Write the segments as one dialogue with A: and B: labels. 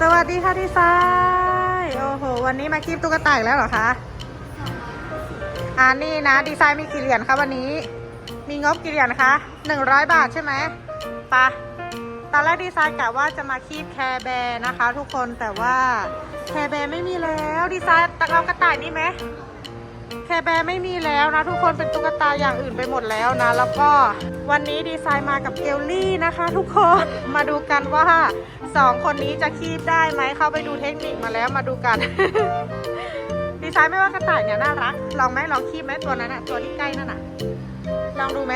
A: สวัสดีค่ะดีไซน์โอ้โห วันนี้มาคีบตุ๊กตาอีกแล้วเหรอคะอ่านี่นะ ดีไซน์มีกี่เหรียญคะวันนี้ มีงบกี่เหรียญคะหนึ่งร้อยบาทใช่ไหมปะตอนแรกดีไซน์กะว่าจะมาคีบแคร์แบร์นะคะ ทุกคนแต่ว่าแคร์แบร์ไม่มีแล้วดีไซน์ตักเรากระต่ายนี่ไหมแคร์แบร์ไม่มีแล้วนะ ทุกคนเป็นตุ๊กตาอย่างอื่นไปหมดแล้วนะ แล้วก็วันนี้ดีไซน์มากับเกลลี่นะคะ ทุกคนมาดูกันว่า สองคนนี้จะคีบได้ไหม เข้าไปดูเทคนิคมาแล้วมาดูกัน ดีไซน์ไม่ว่ากระต่ายเนี่ยน่ารัก ลองไหมลองคีบไหมตัวนั้นอะตัวที่ใกล้นั่นอะลองดูไหม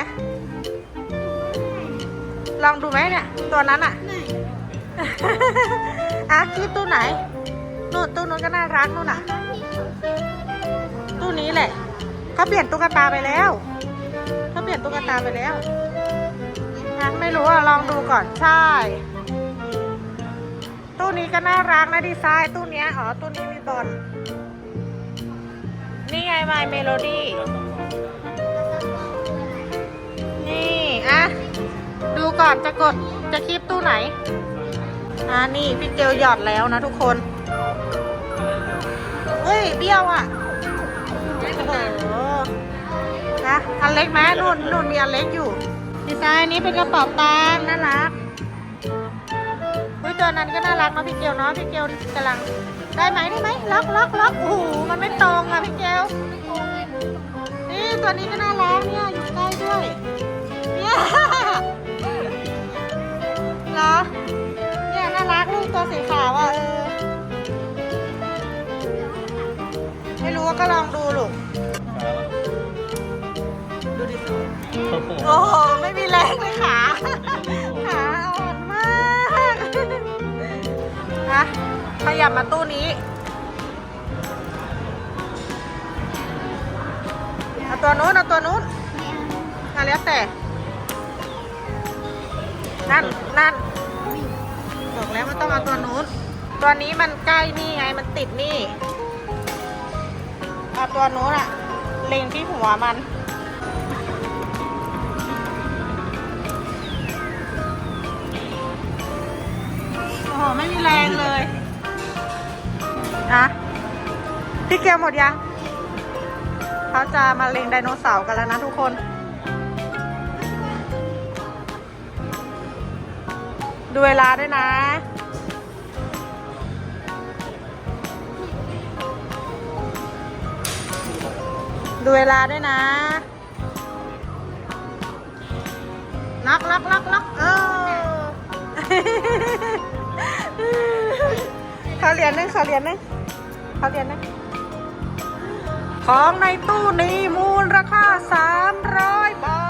A: ลองดูไหมเนี่ย ตัวนั้นอะอะคีบตู้ไหนนู่นตู้นู้นก็น่ารักนู่นอะตู้นี้แหละ เขาเปลี่ยนตุ๊กตาไปแล้ว เขาเปลี่ยนตุ๊กตาไปแล้วนไม่รู้อะลองดูก่อน ใช่ ก็น่ารักนะดีไซน์ตู้เนี้ยอ๋อตู้นี้มีบอลนี่ไง My Melody นี่อะดูก่อนจะกดจะคลิปตู้ไหนอ่านี่พี่เจลหยอดแล้วนะทุกคนเฮ้ยเบี้ยวอะโอ้โหนะอันเล็กไหมนู่นนู่นมีอันเล็กอยู่ดีไซน์นี้เป็นกระเป๋าตังค์น่ารัก อุ้ยตัวนั้นก็น่ารักเนาะพี่เกลเนาะพี่เกลกำลังได้ไหมได้ไหมล็อกล็อกล็อกโอ้โหมันไม่ตรงอะพี่เกลนี่ตัวนี้ก็น่ารักเนี่ยอยู่ใกล้ด้วยเนี่ยเหรอเนี่ยน่ารักลูกตัวสีขาวอะเออไม่รู้ว่าก็ลองดูลูกดูดิโอ้โห ยับมาตู้นี้เอาตัวนู้นเอาตัวนู้นอะแล้วแต่ นั่นนั่นบอกแล้วมันต้องเอาตัวนู้น ตัวนี้มันใกล้นี่ไงมันติดนี่เอาตัวนู้นอะเล็งที่หัวมันโอ้โหไม่มีแรงเลยะพี่เกียวหมดยังเขาจะมาเล็งไดโนเสาร์กันแล้วนะทุกคนดูเวลาด้วยนะ ดูเวลาด้วยนะล็อกล็อกล็อกล็อกเออเขาเรียญหนึงเขาเรียญหนึง เขาเหรียญหนึงของในตู้นี้มูลราคา300บา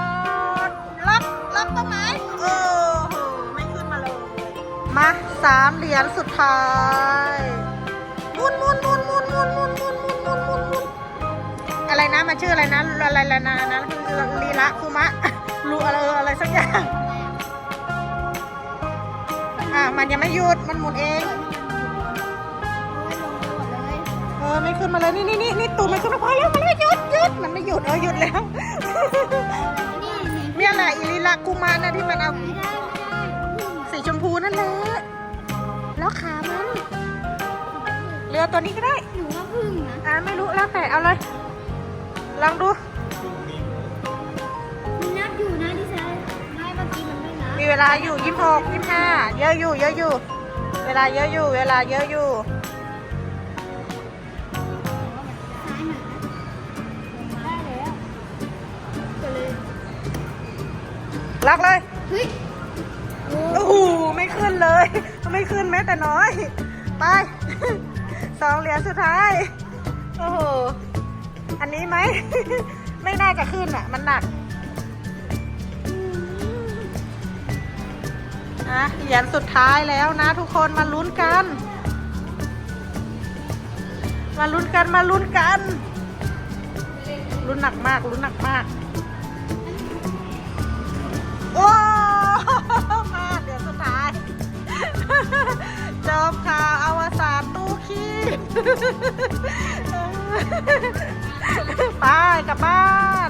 A: ทล็อกล็อกตรงไหนโอ้โหไม่ขึ้นมาเลย มาสามเหรียญสุดท้ายหมุนหมุนหมุนหมุนหมุนหมุนหมุนหมุนหมุนหมุนหมุนอะไรนะมันชื่ออะไรนะอะไรอะไรนะนะลีละคุมะรู้อะไรอะไรสักอย่างอะมันยังไม่หยุดมันหมุนเอง เออไม่ขึ้นมาเลยนี่นี่นี่นี่ตูดมันขึ้นมาพอแล้วพอแล้วหยุดหยุดมันไม่หยุดเออหยุดแล้วเนี่ยแหละอิลิละคุมะนะที่มันเอาสีชมพูนั่นแหละแล้วขามันเรือตัวนี้ก็ได้
B: หนูว่าพึ่งนะ
A: อ่าไม่รู้แล้วแต่เอาเลยลองดู
B: มันนับอยู่นะที่ใช้ไม่เมื่อกี้มันไม่นับ
A: มีเวลาอยู่ยี่หกยี่ห้าเยอะอยู่เยอะอยู่ เวลาเยอะอยู่ เวลาเยอะอยู่
B: ซ้าย ล็
A: อกเลย
B: เฮ้ยโอ้
A: โอ้โหไม่ขึ้นเลย ไม่ขึ้นแม้แต่น้อย ไป สองเหรียญสุดท้าย โอ้โห อันนี้ไหม ไม่น่าจะขึ้นอะ มันหนักอะเหรียญสุดท้ายแล้วนะ ทุกคนมาลุ้นกัน มาลุ้นกันมาลุ้นกันลุ้นหนักมากลุ้นหนักมาก อบค่ะอวสานตู้ขี้ไปกลับบ้าน